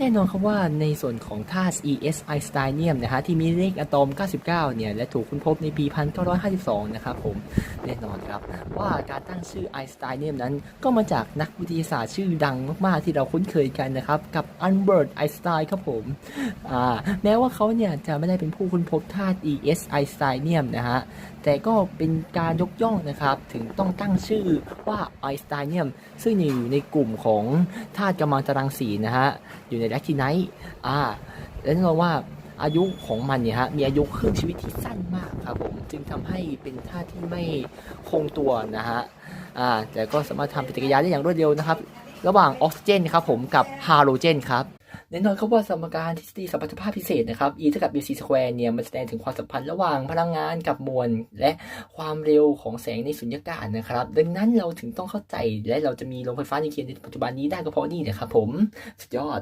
แน่นอนครับว่าในส่วนของธาตุ ES ไอสไตเนียมนะฮะที่มีเลขอะตอม 99 เนี่ย และถูกค้นพบในปี 1952 นะครับผม แน่นอนครับ ว่าการตั้งชื่อไอสไตเนียมนั้น ก็มาจากนักวิทยาศาสตร์ชื่อดังมากๆ ที่เราคุ้นเคยกันนะครับ กับอันเบิร์ตไอสไตน์ครับผมอ่าแม้ว่าเขาเนี่ย จะไม่ได้เป็นผู้ค้นพบธาตุ ES ไอสไตเนียมนะฮะแต่ก็เป็นการยกย่องนะครับ ถึงต้องตั้งชื่อว่าไอสไตเนียมซึ่งอยู่ในกลุ่มของธาตุกัมมันตรังสีนะฮะอยู่ในแลคทิไนท์อ่าและแน่นอนว่าอายุของมันเนี่ยฮะมีอายุครึ่งชีวิตที่สั้นมากครับผมจึงทำให้เป็นธาตุที่ไม่คงตัวนะฮะอ่าแต่ก็สามารถทำปฏิกิริยาได้อย่างรวดเร็วนะครับ ระหว่างออกซิเจนครับผมกับไฮโดรเจนครับแน่นอนครับว่าสมการทฤษฎีสัมพัทธภาพพิเศษนะครับ E เท่ากับ mc สแควร์เนี่ยมันแสดงถึงความสัมพันธ์ระหว่างพลังงานกับมวล และความเร็วของแสงในสุญญากาศนะครับ ดังนั้นเราถึงต้องเข้าใจและเราจะมีโรงไฟฟ้านิวเคลียร์ในปัจจุบันนี้ได้ก็เพราะนี่นะครับผม สุดยอด